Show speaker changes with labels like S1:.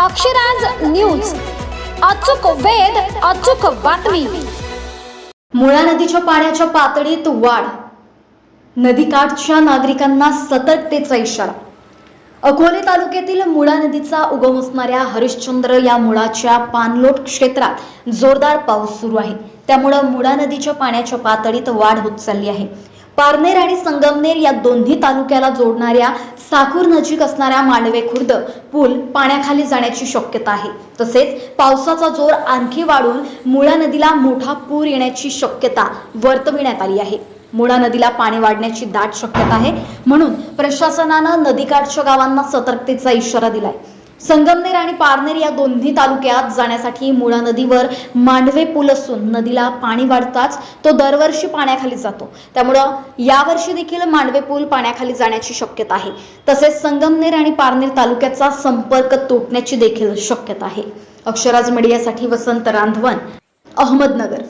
S1: Akshraj news. अचूक वेद अचूक बातमी.
S2: मुळा नदीच्या पाण्याच्या पातळीत वाढ. नदीकाठच्या नागरिकांना सतर्कतेचा इशारा. अकोले तालुक्यातील मुळा नदीचा उगम असणाऱ्या हरिश्चंद्र या मुळाच्या पाणलोट क्षेत्रात जोरदार पाऊस सुरू आहे. त्यामुळं मुळा नदीच्या पाण्याच्या पातळीत वाढ होत चालली आहे. पारनेर आणि संगमनेर या दोन्ही तालुक्याला जोडणाऱ्या साकूर नजीक असणाऱ्या मांडवे खुर्द पूल पाण्याखाली जाण्याची शक्यता आहे. तसेच पावसाचा जोर आणखी वाढून मुळा नदीला मोठा पूर येण्याची शक्यता वर्तविण्यात आली आहे. मुळा नदीला पाणी वाढण्याची दाट शक्यता आहे म्हणून प्रशासनानं नदीकाठच्या गावांना सतर्कतेचा इशारा दिलाय. संगमनेर आणि पारनेर या दोन्ही तालुक्यात जाण्यासाठी मुळा नदीवर मांडवे पूल असून नदीला पाणी वाढताच तो दरवर्षी पाण्याखाली जातो. त्यामुळं यावर्षी देखील मांडवे पूल पाण्याखाली जाण्याची शक्यता आहे. तसेच संगमनेर आणि पारनेर तालुक्याचा संपर्क तुटण्याची देखील शक्यता आहे. अक्षराज मीडियासाठी वसंत रांधवन अहमदनगर.